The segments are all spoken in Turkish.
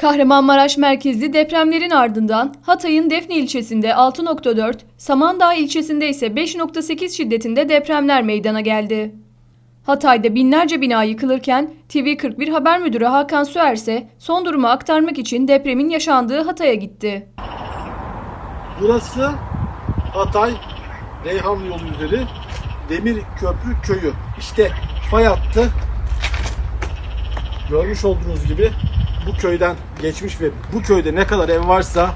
Kahramanmaraş merkezli depremlerin ardından Hatay'ın Defne ilçesinde 6.4, Samandağ ilçesinde ise 5.8 şiddetinde depremler meydana geldi. Hatay'da binlerce bina yıkılırken TV41 Haber Müdürü Hakan Süer ise son durumu aktarmak için depremin yaşandığı Hatay'a gitti. Burası Hatay Reyhan yolu üzeri Demir Köprü köyü. İşte fay hattı görmüş olduğunuz gibi bu köyden geçmiş ve bu köyde ne kadar ev varsa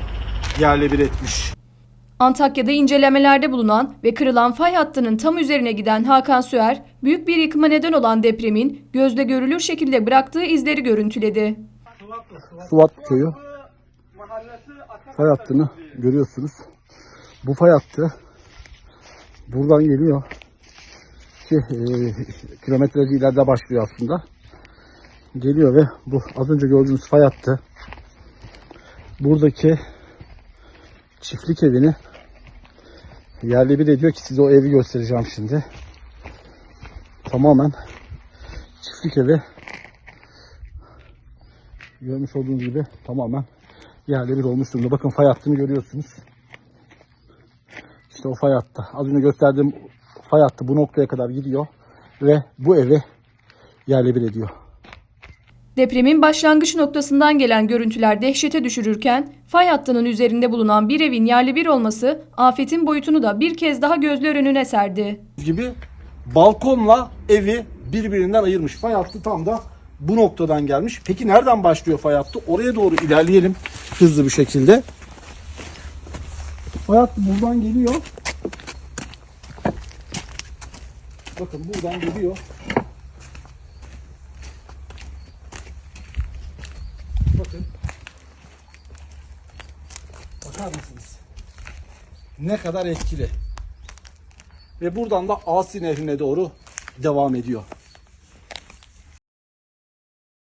yerle bir etmiş. Antakya'da incelemelerde bulunan ve kırılan fay hattının tam üzerine giden Hakan Süer, büyük bir yıkıma neden olan depremin gözle görülür şekilde bıraktığı izleri görüntüledi. Suvat köyü fay hattını görüyorsunuz. Bu fay hattı buradan geliyor. Ki e, kilometrelerce ileride başlıyor aslında. Geliyor ve bu az önce gördüğünüz fay hattı buradaki çiftlik evini yerli bir ediyor ki size o evi göstereceğim şimdi. Tamamen çiftlik evi görmüş olduğunuz gibi tamamen yerle bir olmuş durumda. Bakın fay hattını görüyorsunuz. İşte o fay hattı. Az önce gösterdiğim fay hattı bu noktaya kadar gidiyor ve bu evi yerle bir ediyor. Depremin başlangıç noktasından gelen görüntüler dehşete düşürürken fay hattının üzerinde bulunan bir evin yerli bir olması afetin boyutunu da bir kez daha gözler önüne serdi. gibi balkonla evi birbirinden ayırmış. Fay hattı tam da bu noktadan gelmiş. Peki nereden başlıyor fay hattı? Oraya doğru ilerleyelim hızlı bir şekilde. Fay hattı buradan geliyor. Bakın buradan geliyor. Bakın. Bakar mısınız? Ne kadar etkili. Ve buradan da Asi Nehri'ne doğru devam ediyor.